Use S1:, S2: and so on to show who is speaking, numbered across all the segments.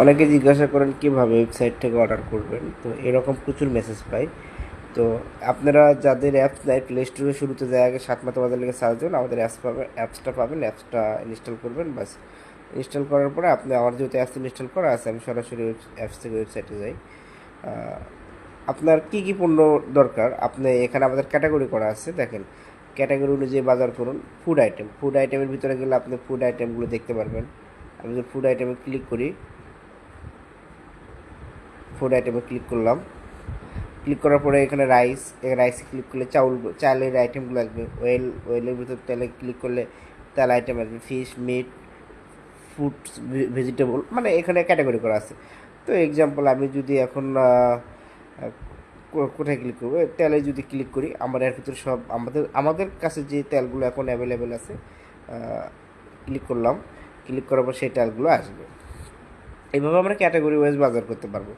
S1: অনেকে জিজ্ঞাসা করেন, কীভাবে ওয়েবসাইট থেকে অর্ডার করবেন? তো এরকম প্রচুর মেসেজ পাই। তো আপনারা যাদের অ্যাপস নাই প্লে স্টোরে শুরুতে যায় আগে সাত মাথা বাজার লেগে সার্চ দেবেন আমাদের অ্যাপস পাবেন অ্যাপসটা পাবেন অ্যাপসটা ইনস্টল করবেন বাস ইনস্টল করার পরে আপনি, আমার যেহেতু অ্যাপস ইনস্টল করা আছে, আমি সরাসরি অ্যাপস থেকে ওয়েবসাইটে যাই। আপনার কি কি পণ্য দরকার? আপনি এখানে আমাদের ক্যাটাগরি করা আছে, দেখেন। ক্যাটাগরি অনুযায়ী বাজার করুন ফুড আইটেম ফুড আইটেমের ভিতরে গেলে আপনি ফুড আইটেমগুলো দেখতে পারবেন। আমি যদি ফুড আইটেমে ক্লিক করি ফুড আইটেমে ক্লিক করলাম। ক্লিক করার পরে এখানে রাইস রাইসে ক্লিক করলে চাউল, চালের আইটেমগুলো আসবে। ওয়েল ওয়েলের ভিতর তেলে ক্লিক করলে তেল আইটেম আসবে। ফিশ মিট ফুডস ভেজিটেবল মানে এখানে ক্যাটাগরি করা আছে। তো এক্সাম্পল আমি যদি এখন কোথায় ক্লিক করব? তেলে যদি ক্লিক করি, আমার এর ভিতরে সব, আমাদের আমাদের কাছে যে তেলগুলো এখন অ্যাভেলেবেল আছে ক্লিক করলাম। ক্লিক করার পর সেই তেলগুলো আসবে। এইভাবে আমরা ক্যাটাগরি ওয়াইজ বাজার করতে পারব।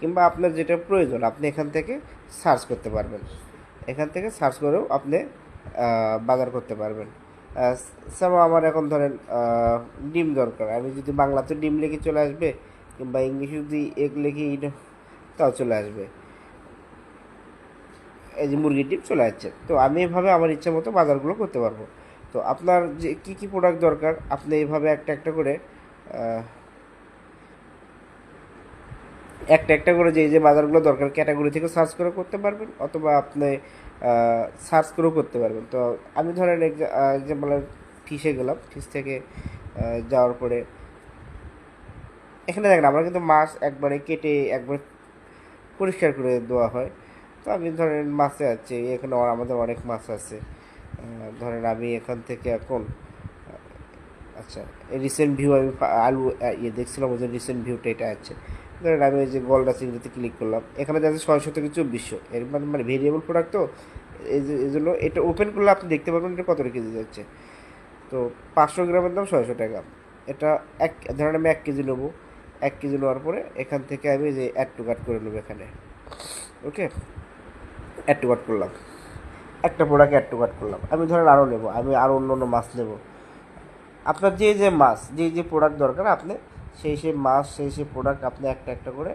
S1: কিংবা আপনার যেটা প্রয়োজন, আপনি এখান থেকে সার্চ করতে পারবেন। এখান থেকে সার্চ করেও আপনি বাজার করতে পারবেন। সামা আমার এখন ধরেন ডিম দরকার। আমি যদি বাংলাতে ডিম লিখে চলে আসবে, কিংবা ইংলিশে যদি এগ লিখে তাও চলে আসবে। এই যে মুরগির ডিম চলে যাচ্ছে তো আমি এভাবে আমার ইচ্ছা মতো বাজারগুলো করতে পারব। তো আপনার যে কী কী প্রোডাক্ট দরকার, আপনি এইভাবে একটা একটা করে একটা একটা করে যে যে বাজারগুলো দরকার ক্যাটাগরি থেকে সার্চ করে করতে পারবেন অথবা আপনি সার্চ করেও করতে পারবেন। তো আমি ধরেন এক্সাম্পল ফিসে গেলাম। ফিস থেকে যাওয়ার পরে এখানে দেখেন আমরা কিন্তু মাছ একবারে কেটে একবার পরিষ্কার করে দেওয়া হয়। তো আমি ধরেন মাছে আছে, এখানে আমাদের অনেক মাছ আছে। ধরেন আমি এখান থেকে এখন আচ্ছা রিসেন্ট ভিউ আমি আলু ইয়ে দেখছিলাম যে রিসেন্ট ভিউটা এটা আছে। ধরেন আমি ওই যে গলদা চিংড়িতে ক্লিক করলাম। এখানে যাচ্ছে ছয়শো থেকে চব্বিশশো। এর মানে মানে ভেরিয়েবল প্রোডাক্ট তো। এই জন্য এটা ওপেন করলে আপনি দেখতে পারবেন এটা কত কেজি যাচ্ছে। তো পাঁচশো গ্রামের দাম ছয়শো টাকা। এটা এক ধরেন আমি এক কেজি নেব। এক কেজি নেওয়ার পরে এখান থেকে আমি যে অ্যাড টু কাট করে নেব এখানে। ওকে? অ্যাড টু কাট করলাম। একটা প্রোডাক্ট অ্যাড টু কাট করলাম। আমি ধরেন আরও নেব। আমি আরও অন্য অন্য মাছ নেব। আপনার যে যে মাছ, যে যে প্রোডাক্ট দরকার, আপনি সেই সেই মাছ সেই সেই প্রোডাক্ট আপনি একটা একটা করে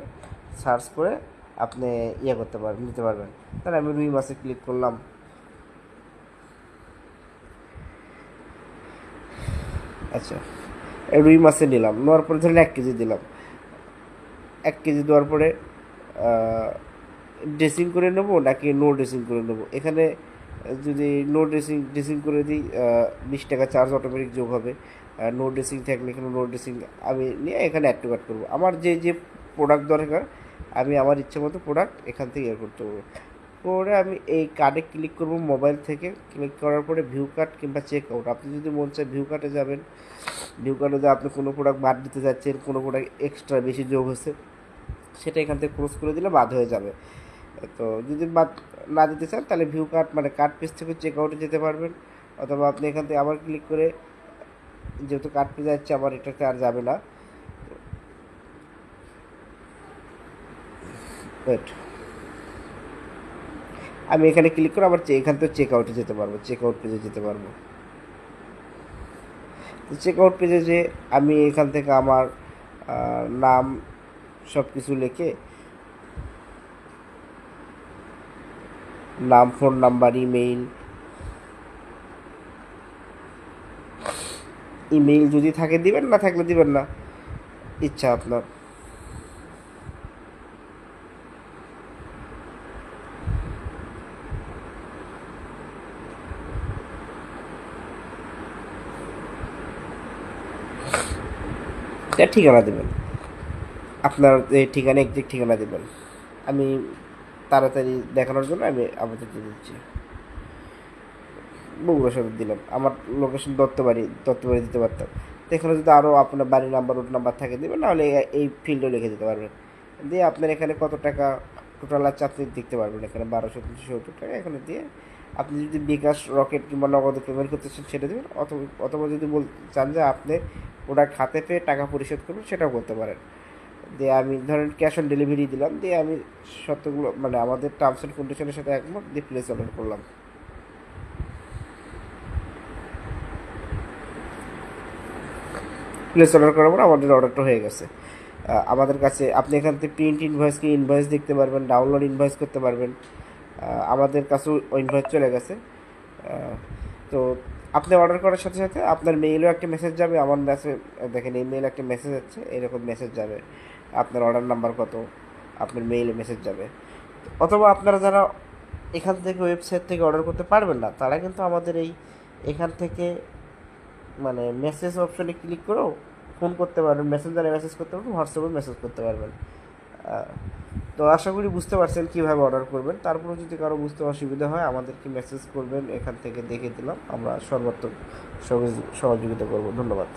S1: সার্চ করে আপনি ইয়ে করতে পারবেন নিতে পারবেন। তাহলে আমি রুই মাসে ক্লিক করলাম। আচ্ছা রুই মাছে নিলাম। নেওয়ার পরে ধরেন এক কেজি দিলাম। এক কেজি দেওয়ার পরে ড্রেসিং করে নেব নাকি নো ড্রেসিং করে নেব? এখানে যদি নো ড্রেসিং ড্রেসিং করে দিই বিশ টাকা চার্জ অটোমেটিক যোগ হবে। নো ড্রেসিং থাকলে এখানে নোট ড্রেসিং আমি নিয়ে এখানে অ্যাড টু করব। আমার যে যে প্রোডাক্ট দরকার, আমি আমার ইচ্ছে মতো প্রোডাক্ট এখান থেকে ইয়ে করতে পারব। করে আমি এই কার্ডে ক্লিক করব মোবাইল থেকে। ক্লিক করার পরে ভিউ কার্ড কিংবা চেক আউট আপনি যদি মন চায় ভিউ কার্ডে যাবেন। ভিউ কার্ডে যে আপনি কোনো প্রোডাক্ট বাদ দিতে যাচ্ছেন, কোনো প্রোডাক্ট এক্সট্রা বেশি যোগ হচ্ছে সেটা এখান থেকে ক্রস করে দিলে বাদ হয়ে যাবে। তো যদি বাদ না দিতে চান, তাহলে ভিউ কার্ড মানে কার্ড পেজ থেকে চেক আউটে যেতে পারবেন। অথবা আপনি এখান থেকে আবার ক্লিক করে যেহেতু পেজ যাচ্ছে, আবার এটাতে আর যাবে না। ওয়েট আমি এখানে ক্লিক করে আবার এখান থেকে চেক আউটে যেতে পারব চেক আউট পেজে যেতে পারব। চেক আউট পেজে যে আমি এখান থেকে আমার নাম সব কিছু লিখে, নাম ফোন নাম্বার ইমেইল ইমেইল যদি থাকে দিবেন, না থাকলে দিবেন না। ইচ্ছা আপনার। ঠিকানা দেবেন। আপনার ঠিকানা একদিক ঠিকানা দেবেন। আমি তাড়াতাড়ি দেখানোর জন্য আমি দিয়ে দিচ্ছি। বগুড়া সদর দিলাম। আমার লোকেশন দত্তবাড়ি দত্তবাড়ি দিতে পারতাম। তো এখানে যদি আরও আপনার বাড়ির নাম্বার রুট নাম্বার থাকে, দেবেন, নাহলে এই ফিল্ডও লিখে দিতে পারবেন। দিয়ে আপনার এখানে কত টাকা টোটাল আর চাকরি দেখতে পারবেন এখানে, বারোশো, তিনশো, সত্তর টাকা এখানে দিয়ে আপনি যদি বিকাশ রকেট কিংবা নগদ পেমেন্ট করতে চান, সেটা দেবেন। অথবা অথবা যদি বল চান যে আপনি প্রোডাক্ট হাতে পেয়ে টাকা পরিশোধ করবেন, সেটাও করতে পারেন। দিয়ে আমি ধরেন ক্যাশ অন ডেলিভারি দিলাম, দিয়ে আমি সত্যগুলো মানে আমাদের টার্মস অ্যান্ড কন্ডিশনের সাথে একমত, দিয়ে প্লেস অর্ডার করলাম। প্লেস অর্ডার করার পর আমাদের অর্ডারটা হয়ে গেছে। আমাদের কাছে আপনি এখান থেকে প্রিন্ট ইনভয়েস কি ইনভয়েস দেখতে পারবেন ডাউনলোড ইনভয়েস করতে পারবেন। আমাদের কাছেও ইনভয়েস চলে গেছে। তো আপনি অর্ডার করার সাথে সাথে আপনার মেইলেও একটা মেসেজ যাবে, আমার মেসেজ দেখেন এই মেইলে একটা মেসেজ যাচ্ছে, এরকম মেসেজ যাবে। আপনার অর্ডার নাম্বার কত, আপনার মেইলে মেসেজ যাবে। অথবা আপনারা যারা এখান থেকে ওয়েবসাইট থেকে অর্ডার করতে পারবেন না, তারা কিন্তু আমাদের এই এখান থেকে মানে মেসেজ অপশনে ক্লিক করেও ফোন করতে পারবেন মেসেঞ্জারে মেসেজ করতে পারবেন হোয়াটসঅ্যাপে মেসেজ করতে পারবেন। তো আশা করি বুঝতে পারছেন কীভাবে অর্ডার করবেন। তারপরে যদি কারও বুঝতে অসুবিধা হয়, আমাদেরকে মেসেজ করবেন, এখান থেকে দেখে দিলাম। আমরা সর্বাত্মক সহযোগিতা করব। ধন্যবাদ।